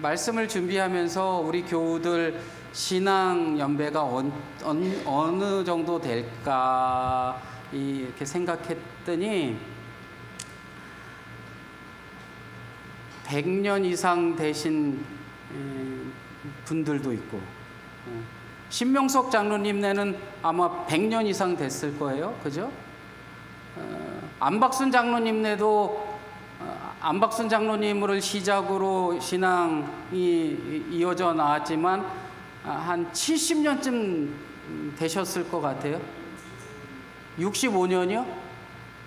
말씀을 준비하면서 우리 교우들 신앙 연배가 언, 언, 어느 정도 될까 이렇게 생각했더니 100년 이상 되신 음, 분들도 있고 어, 신명석 장로님 네는 아마 100년 이상 됐을 거예요. 그죠? 어, 안박순 장로님 네도 어, 안박순 장로님을 시작으로 신앙이 이어져 나왔지만 아, 한 70년쯤 되셨을 것 같아요. 65년이요?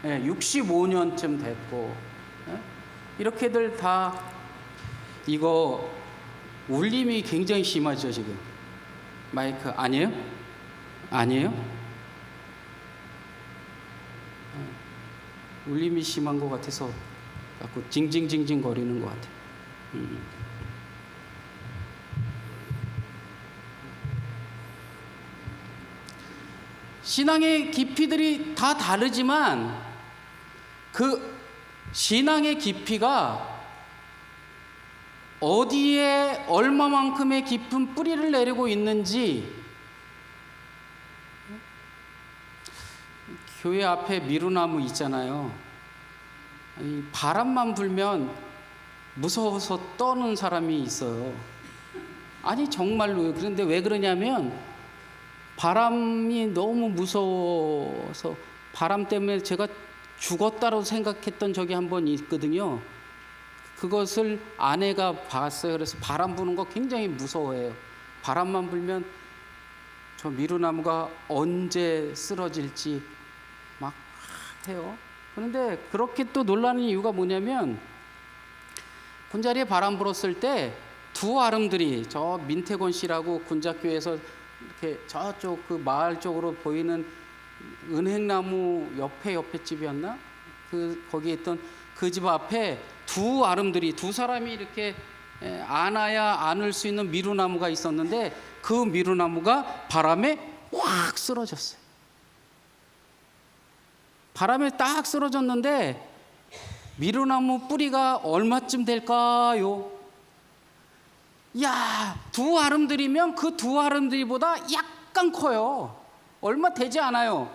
예, 65년쯤 됐고 예? 이렇게들 다 이거 울림이 굉장히 심하죠 지금 마이크 아니에요? 아니에요? 예. 울림이 심한 것 같아서 자꾸 징징징징 거리는 것 같아요. 음. 신앙의 깊이들이 다 다르지만 그 신앙의 깊이가 어디에 얼마만큼의 깊은 뿌리를 내리고 있는지 교회 앞에 미루나무 있잖아요. 이 바람만 불면 무서워서 떠는 사람이 있어요. 아니 정말로요. 그런데 왜 그러냐면 바람이 너무 무서워서 바람 때문에 제가 죽었다고 생각했던 적이 한 번 있거든요. 그것을 아내가 봤어요. 그래서 바람 부는 거 굉장히 무서워해요. 바람만 불면 저 미루나무가 언제 쓰러질지 막 해요. 그런데 그렇게 또 놀라는 이유가 뭐냐면 군자리에 바람 불었을 때 두 아름들이 저 민태곤 씨라고 군자교에서 이렇게 저쪽 그 마을 쪽으로 보이는 은행나무 옆에 옆에 집이었나? 그 거기에 있던 그 집 앞에 두 아름들이 두 사람이 이렇게 에, 안아야 안을 수 있는 미루나무가 있었는데 그 미루나무가 바람에 확 쓰러졌어요. 바람에 딱 쓰러졌는데 미루나무 뿌리가 얼마쯤 될까요? 야, 두 아름들이면 그 두 아름들이보다 약간 커요. 얼마 되지 않아요.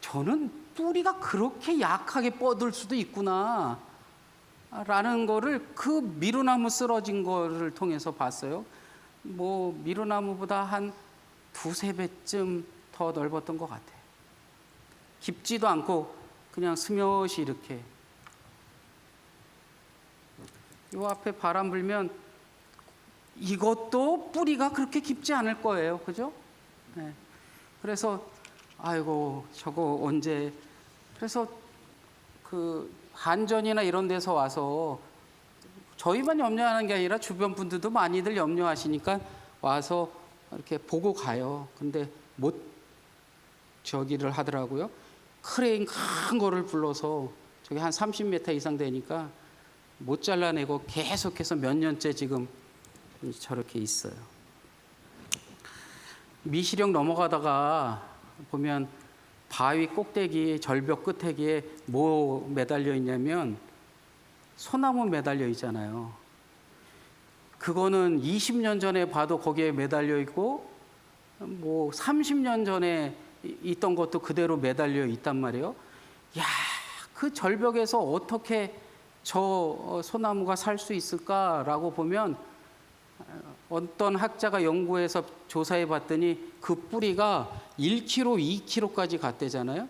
저는 뿌리가 그렇게 약하게 뻗을 수도 있구나. 라는 거를 그 미루나무 쓰러진 거를 통해서 봤어요. 뭐 미루나무보다 한 두세 배쯤 더 넓었던 것 같아요. 깊지도 않고 그냥 스며시 이렇게. 요 앞에 바람 불면 이것도 뿌리가 그렇게 깊지 않을 거예요. 그죠? 네. 그래서 아이고 저거 언제 그래서 그 한전이나 이런 데서 와서 저희만 염려하는 게 아니라 주변 분들도 많이들 염려하시니까 와서 이렇게 보고 가요. 근데 못 저기를 하더라고요. 크레인 큰 거를 불러서 저기 한 30m 이상 되니까 못 잘라내고 계속해서 몇 년째 지금 저렇게 있어요. 미시령 넘어가다가 보면 바위 꼭대기 절벽 끝에기에 뭐 매달려 있냐면 소나무 매달려 있잖아요. 그거는 20년 전에 봐도 거기에 매달려 있고 뭐 30년 전에 있던 것도 그대로 매달려 있단 말이에요. 야, 그 절벽에서 어떻게 저 소나무가 살 수 있을까라고 보면 어떤 학자가 연구해서 조사해 봤더니 그 뿌리가 1km, 2km까지 갔대잖아요.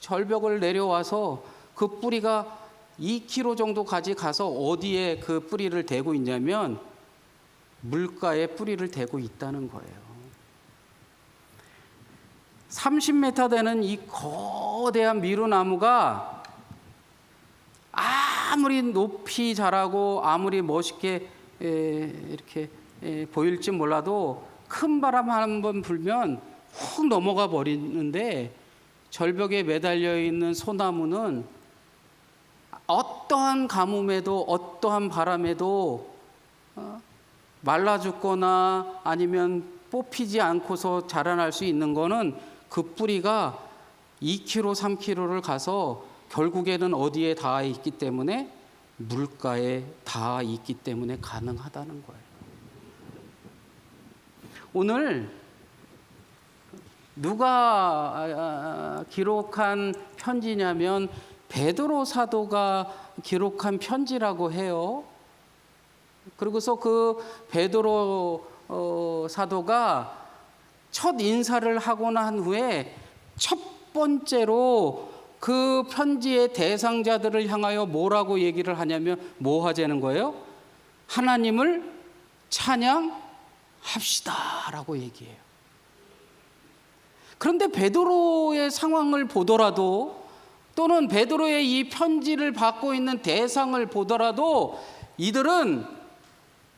절벽을 내려와서 그 뿌리가 2km 정도까지 가서 어디에 그 뿌리를 대고 있냐면 물가에 뿌리를 대고 있다는 거예요. 30m 되는 이 거대한 미루나무가 아무리 높이 자라고 아무리 멋있게 에, 이렇게 에, 보일지 몰라도 큰 바람 한 번 불면 훅 넘어가 버리는데 절벽에 매달려 있는 소나무는 어떠한 가뭄에도 어떠한 바람에도 어, 말라 죽거나 아니면 뽑히지 않고서 자라날 수 있는 거는 그 뿌리가 2km, 3km를 가서 결국에는 어디에 닿아 있기 때문에 물가에 다 있기 때문에 가능하다는 거예요. 오늘 누가 아, 기록한 편지냐면 베드로 사도가 기록한 편지라고 해요. 그리고서 그 베드로 어, 사도가 첫 인사를 하고 난 후에 첫 번째로 그 편지의 대상자들을 향하여 뭐라고 얘기를 하냐면 뭐 하자는 거예요? 하나님을 찬양합시다라고 얘기해요. 그런데 베드로의 상황을 보더라도 또는 베드로의 이 편지를 받고 있는 대상을 보더라도 이들은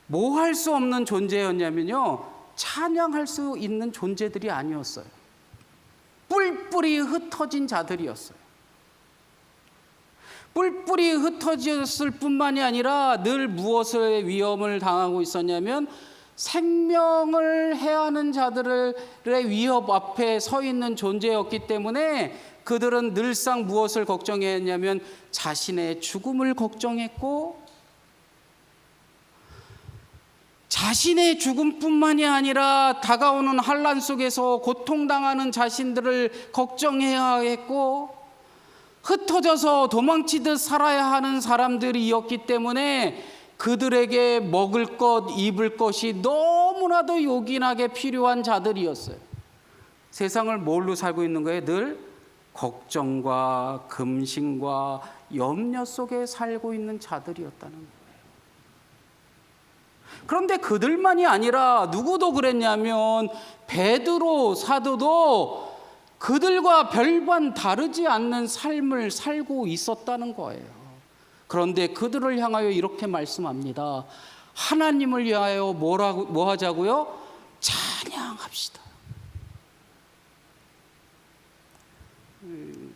뭐 할 수 없는 존재였냐면요. 찬양할 수 있는 존재들이 아니었어요. 뿔뿔이 흩어진 자들이었어요. 뿔뿔이 흩어졌을 뿐만이 아니라 늘 무엇의 위험을 당하고 있었냐면 생명을 해하는 자들의 위협 앞에 서 있는 존재였기 때문에 그들은 늘상 무엇을 걱정했냐면 자신의 죽음을 걱정했고 자신의 죽음뿐만이 아니라 다가오는 환란 속에서 고통당하는 자신들을 걱정해야 했고 흩어져서 도망치듯 살아야 하는 사람들이었기 때문에 그들에게 먹을 것, 입을 것이 너무나도 요긴하게 필요한 자들이었어요. 세상을 뭘로 살고 있는 거예요? 늘 걱정과 금신과 염려 속에 살고 있는 자들이었다는 거예요. 그런데 그들만이 아니라 누구도 그랬냐면 베드로 사도도 그들과 별반 다르지 않는 삶을 살고 있었다는 거예요. 그런데 그들을 향하여 이렇게 말씀합니다. 하나님을 위하여 뭐라고 뭐 하자고요? 찬양합시다. 음,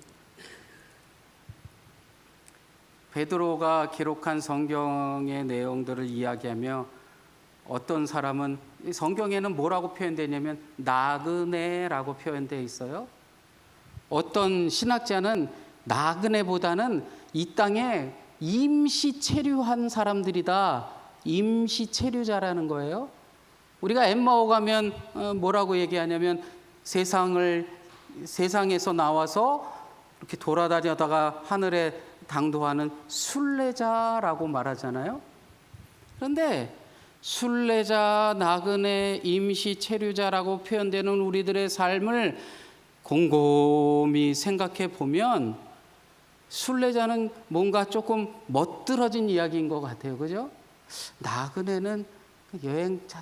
베드로가 기록한 성경의 내용들을 이야기하며 어떤 사람은 성경에는 뭐라고 표현되냐면 나그네라고 표현되어 있어요. 어떤 신학자는 나그네보다는 이 땅에 임시 체류한 사람들이다. 임시 체류자라는 거예요. 우리가 엠마오 가면 어, 뭐라고 얘기하냐면 세상을 세상에서 나와서 이렇게 돌아다니다가 하늘에 당도하는 순례자라고 말하잖아요. 그런데 순례자, 나그네, 임시 체류자라고 표현되는 우리들의 삶을 곰곰이 생각해 보면 순례자는 뭔가 조금 멋들어진 이야기인 것 같아요. 그죠? 나그네는 여행자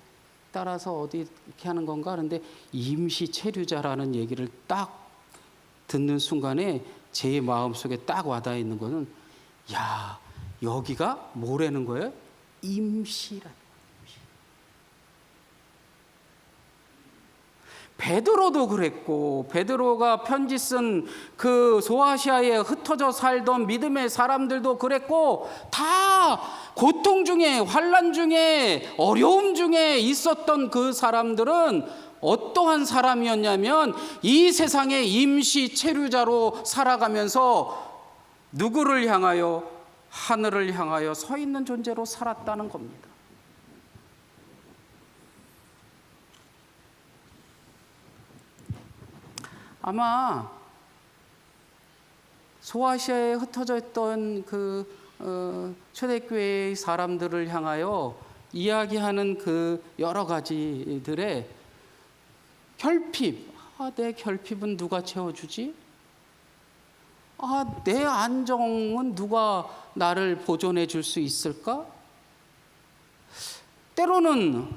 따라서 어디 이렇게 하는 건가? 그런데 임시 체류자라는 얘기를 딱 듣는 순간에 제 마음속에 딱 와닿아 있는 거는 야, 여기가 뭐라는 거예요? 임시라. 베드로도 그랬고 베드로가 편지 쓴 그 소아시아에 흩어져 살던 믿음의 사람들도 그랬고 다 고통 중에 환란 중에 어려움 중에 있었던 그 사람들은 어떠한 사람이었냐면 이 세상의 임시 체류자로 살아가면서 누구를 향하여 하늘을 향하여 서 있는 존재로 살았다는 겁니다. 아마 소아시아에 흩어져 있던 그 어, 초대교회의 사람들을 향하여 이야기하는 그 여러 가지들의 결핍, 아, 내 결핍은 누가 채워주지? 아, 내 안정은 누가 나를 보존해 줄 수 있을까? 때로는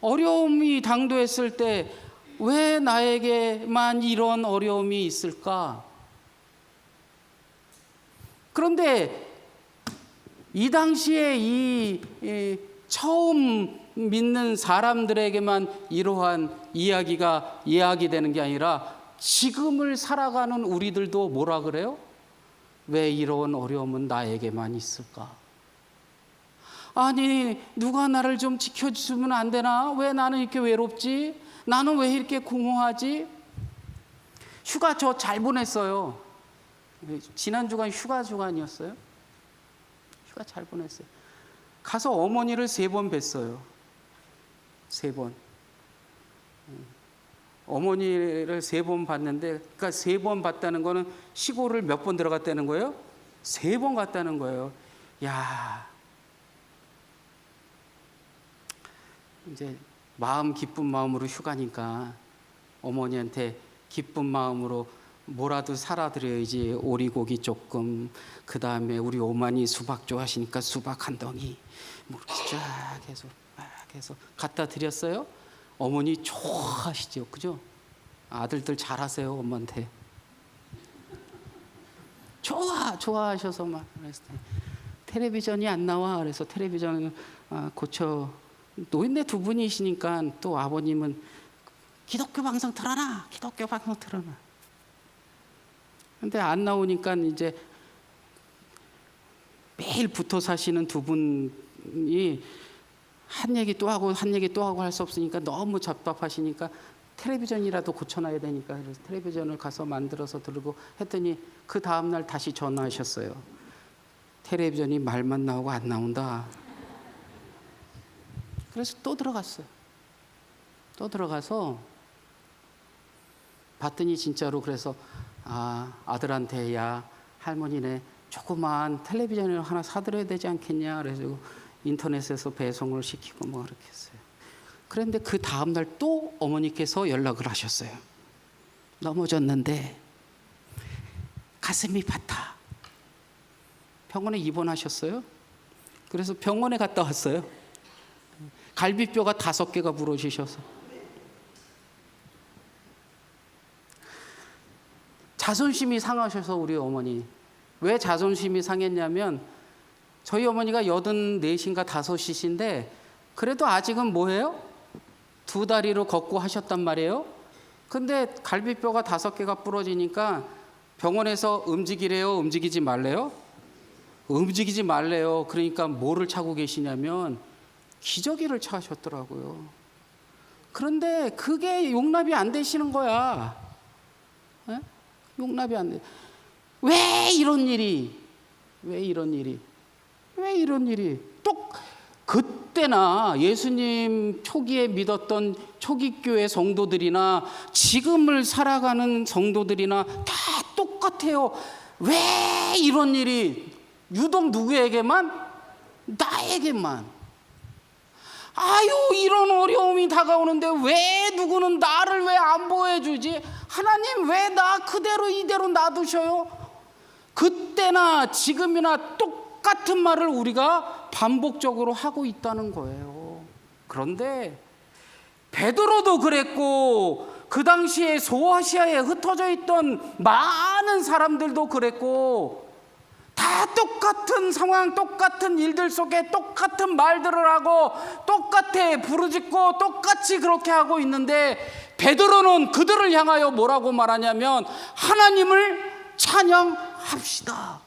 어려움이 당도했을 때 왜 나에게만 이런 어려움이 있을까? 그런데 이 당시에 이, 이 처음 믿는 사람들에게만 이러한 이야기가 이야기되는 게 아니라 지금을 살아가는 우리들도 뭐라 그래요? 왜 이런 어려움은 나에게만 있을까? 아니, 누가 나를 좀 지켜주면 안 되나? 왜 나는 이렇게 외롭지? 나는 왜 이렇게 공허하지? 휴가 저 잘 보냈어요. 지난 주간 휴가 주간이었어요. 휴가 잘 보냈어요. 가서 어머니를 세 번 뵀어요. 세 번. 음. 어머니를 세 번 봤는데, 그러니까 세 번 봤다는 거는 시골을 몇 번 들어갔다는 거예요? 세 번 갔다는 거예요. 야, 이제 마음 기쁜 마음으로 휴가니까 어머니한테 기쁜 마음으로 뭐라도 살아드려야지 오리고기 조금 그 다음에 우리 오마니 수박 좋아하시니까 수박 한 덩이. 뭐 이렇게 쫙 해서 막 해서 갖다 드렸어요. 어머니 좋아하시죠. 그죠? 아들들 잘하세요 엄마한테. 좋아 좋아하셔서 막 그랬을 때 텔레비전이 안 나와. 그래서 텔레비전을 아, 고쳐 노인네 두 분이시니까 또 아버님은 기독교 방송 틀어놔 기독교 방송 틀어놔 근데 안 나오니까 이제 매일 붙어 사시는 두 분이 한 얘기 또 하고 한 얘기 또 하고 할 수 없으니까 너무 답답하시니까 텔레비전이라도 고쳐놔야 되니까 그래서 텔레비전을 가서 만들어서 들고 했더니 그 다음 날 다시 전화하셨어요. 텔레비전이 말만 나오고 안 나온다. 그래서 또 들어갔어요. 또 들어가서 봤더니 진짜로 그래서 아 아들한테 야 할머니네 조그만 텔레비전을 하나 사드려야 되지 않겠냐 그래서 인터넷에서 배송을 시키고 뭐 그렇게 했어요. 그런데 그 다음 날 또 어머니께서 연락을 하셨어요. 넘어졌는데 가슴이 바타. 병원에 입원하셨어요. 그래서 병원에 갔다 왔어요. 갈비뼈가 다섯 개가 부러지셔서. 자존심이 상하셔서 우리 어머니. 왜 자존심이 상했냐면 저희 어머니가 여든 넷인가 다섯이신데 그래도 아직은 뭐예요? 두 다리로 걷고 하셨단 말이에요. 근데 갈비뼈가 다섯 개가 부러지니까 병원에서 움직이래요, 움직이지 말래요? 움직이지 말래요. 그러니까 뭐를 차고 계시냐면 기저귀를 차셨더라고요. 그런데 그게 용납이 안 되시는 거야. 에? 용납이 안 돼. 왜 이런 일이? 왜 이런 일이? 왜 이런 일이? 또 그때나 예수님 초기에 믿었던 초기 교회 성도들이나 지금을 살아가는 성도들이나 다 똑같아요. 왜 이런 일이 유독 누구에게만 나에게만 아유 이런 어려움이 다가오는데 왜 누구는 나를 왜 안 보여주지? 하나님 왜 나 그대로 이대로 놔두셔요? 그때나 지금이나 똑같은 말을 우리가 반복적으로 하고 있다는 거예요. 그런데 베드로도 그랬고 그 당시에 소아시아에 흩어져 있던 많은 사람들도 그랬고 다 똑같은 상황, 똑같은 일들 속에 똑같은 말들을 하고 똑같아 부르짖고 똑같이 그렇게 하고 있는데 베드로는 그들을 향하여 뭐라고 말하냐면 하나님을 찬양합시다.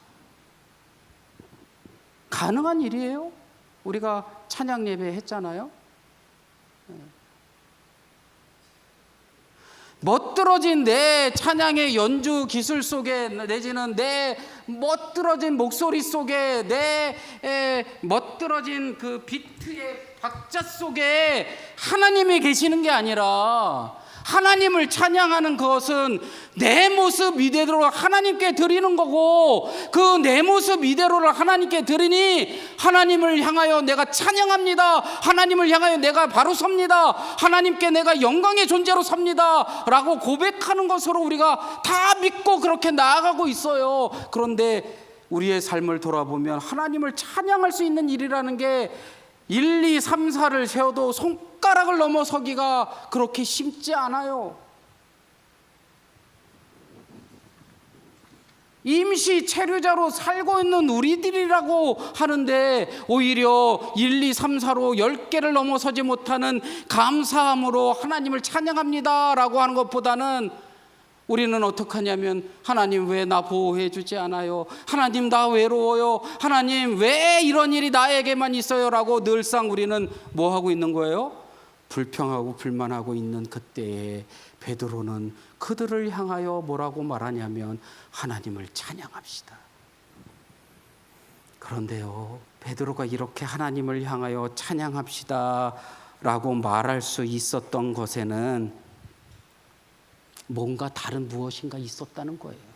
가능한 일이에요? 우리가 찬양 예배 했잖아요. 멋들어진 내 찬양의 연주 기술 속에 내지는 내 멋들어진 목소리 속에 내 에, 멋들어진 그 비트의 박자 속에 하나님이 계시는 게 아니라 하나님을 찬양하는 것은 내 모습 이대로 하나님께 드리는 거고 그 내 모습 이대로를 하나님께 드리니 하나님을 향하여 내가 찬양합니다. 하나님을 향하여 내가 바로 섭니다. 하나님께 내가 영광의 존재로 섭니다. 라고 고백하는 것으로 우리가 다 믿고 그렇게 나아가고 있어요. 그런데 우리의 삶을 돌아보면 하나님을 찬양할 수 있는 일이라는 게 1, 2, 3, 4를 세워도 손 가락을 넘어서기가 그렇게 쉽지 않아요. 임시 체류자로 살고 있는 우리들이라고 하는데 오히려 1, 2, 3, 4로 10개를 넘어서지 못하는 감사함으로 하나님을 찬양합니다 라고 하는 것보다는 우리는 어떡하냐면 하나님 왜 나 보호해 주지 않아요? 하나님 나 외로워요. 하나님 왜 이런 일이 나에게만 있어요 라고 늘상 우리는 뭐 하고 있는 거예요? 불평하고 불만하고 있는 그때에 베드로는 그들을 향하여 뭐라고 말하냐면 하나님을 찬양합시다. 그런데요, 베드로가 이렇게 하나님을 향하여 찬양합시다 라고 말할 수 있었던 것에는 뭔가 다른 무엇인가 있었다는 거예요.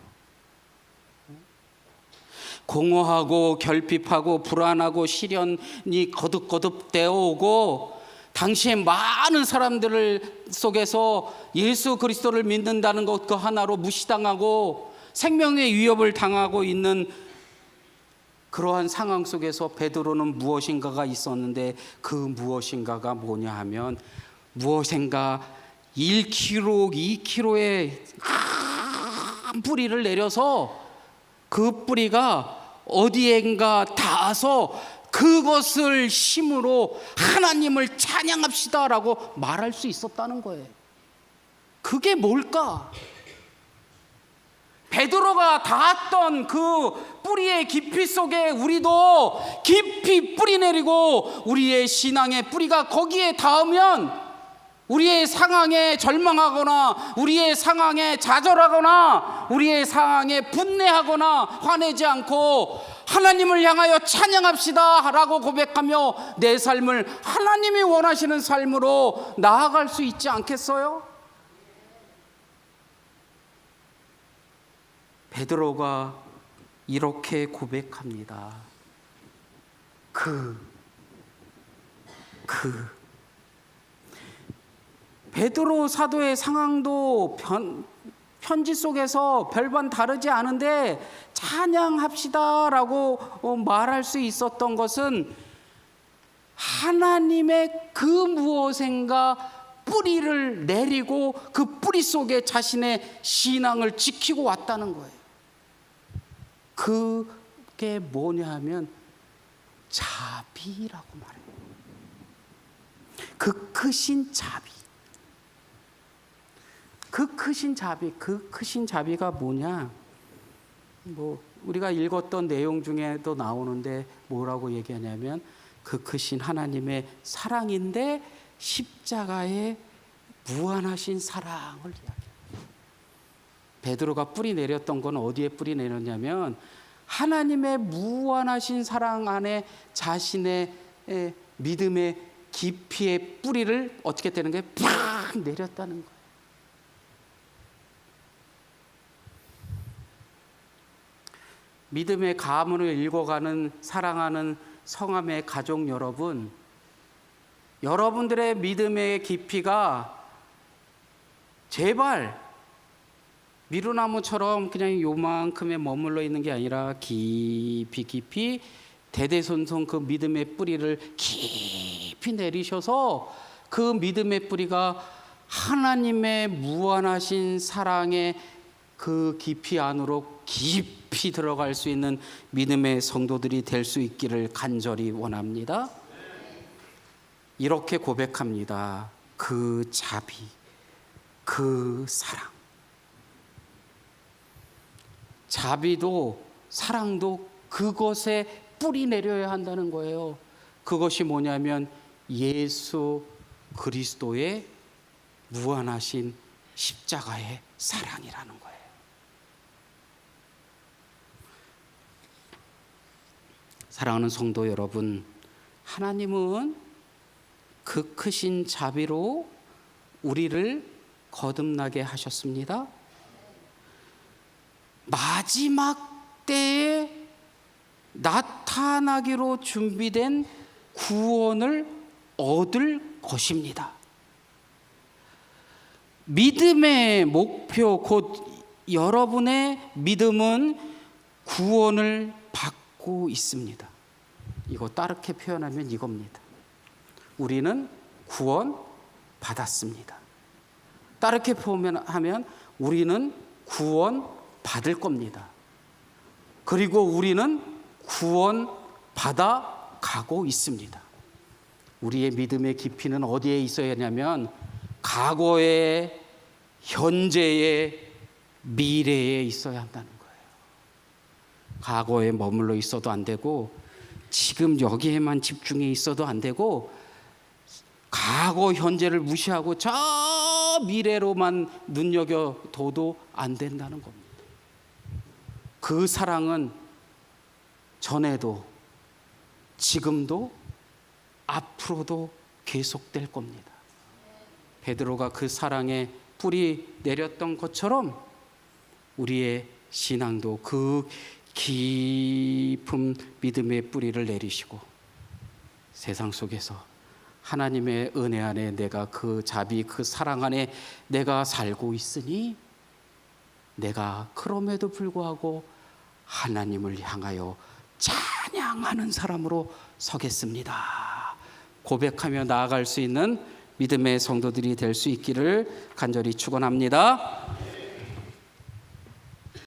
공허하고 결핍하고 불안하고 시련이 거듭거듭 되어오고 당시에 많은 사람들을 속에서 예수 그리스도를 믿는다는 것 그 하나로 무시당하고 생명의 위협을 당하고 있는 그러한 상황 속에서 베드로는 무엇인가가 있었는데 그 무엇인가가 뭐냐 하면 무엇인가 1kg, 2kg의 큰 뿌리를 내려서 그 뿌리가 어디엔가 닿아서 그것을 힘으로 하나님을 찬양합시다라고 말할 수 있었다는 거예요. 그게 뭘까? 베드로가 닿았던 그 뿌리의 깊이 속에 우리도 깊이 뿌리 내리고 우리의 신앙의 뿌리가 거기에 닿으면 우리의 상황에 절망하거나 우리의 상황에 좌절하거나 우리의 상황에 분내하거나 화내지 않고 하나님을 향하여 찬양합시다 라고 고백하며 내 삶을 하나님이 원하시는 삶으로 나아갈 수 있지 않겠어요? 베드로가 이렇게 고백합니다. 그, 그. 베드로 사도의 상황도 변, 편지 속에서 별반 다르지 않은데 찬양합시다라고 어, 말할 수 있었던 것은 하나님의 그 무엇인가 뿌리를 내리고 그 뿌리 속에 자신의 신앙을 지키고 왔다는 거예요. 그게 뭐냐 하면 자비라고 말해요. 그 크신 자비. 그 크신 자비, 그 크신 자비가 뭐냐? 뭐 우리가 읽었던 내용 중에도 나오는데 뭐라고 얘기하냐면 그 크신 하나님의 사랑인데 십자가에 무한하신 사랑을 이야기해요. 베드로가 뿌리 내렸던 건 어디에 뿌리 내렸냐면 하나님의 무한하신 사랑 안에 자신의 에, 믿음의 깊이의 뿌리를 어떻게 되는 게 팍 내렸다는 거예요. 믿음의 가문을 읽어가는 사랑하는 성함의 가족 여러분, 여러분들의 믿음의 깊이가 제발 미루나무처럼 그냥 요만큼에 머물러 있는 게 아니라 깊이 깊이 대대손손 그 믿음의 뿌리를 깊이 내리셔서 그 믿음의 뿌리가 하나님의 무한하신 사랑의 그 깊이 안으로 깊이 들어갈 수 있는 믿음의 성도들이 될 수 있기를 간절히 원합니다. 이렇게 고백합니다. 그 자비, 그 사랑. 자비도 사랑도 그것에 뿌리 내려야 한다는 거예요. 그것이 뭐냐면 예수 그리스도의 무한하신 십자가의 사랑이라는 거예요. 사랑하는 성도 여러분, 하나님은 그 크신 자비로 우리를 거듭나게 하셨습니다. 마지막 때에 나타나기로 준비된 구원을 얻을 것입니다. 믿음의 목표, 곧 여러분의 믿음은 구원을 받고 있습니다. 이거 따르게 표현하면 이겁니다. 우리는 구원 받았습니다. 따르게 표현하면 우리는 구원 받을 겁니다. 그리고 우리는 구원 받아 가고 있습니다. 우리의 믿음의 깊이는 어디에 있어야 하냐면 과거에 현재에 미래에 있어야 한다는 거예요. 과거에 머물러 있어도 안 되고 지금 여기에만 집중해 있어도 안 되고 과거 현재를 무시하고 저 미래로만 눈여겨 둬도 안 된다는 겁니다. 그 사랑은 전에도 지금도 앞으로도 계속될 겁니다. 베드로가 그 사랑에 뿌리 내렸던 것처럼 우리의 신앙도 그 깊은 믿음의 뿌리를 내리시고 세상 속에서 하나님의 은혜 안에 내가 그 자비 그 사랑 안에 내가 살고 있으니 내가 그럼에도 불구하고 하나님을 향하여 찬양하는 사람으로 서겠습니다. 고백하며 나아갈 수 있는 믿음의 성도들이 될 수 있기를 간절히 축원합니다.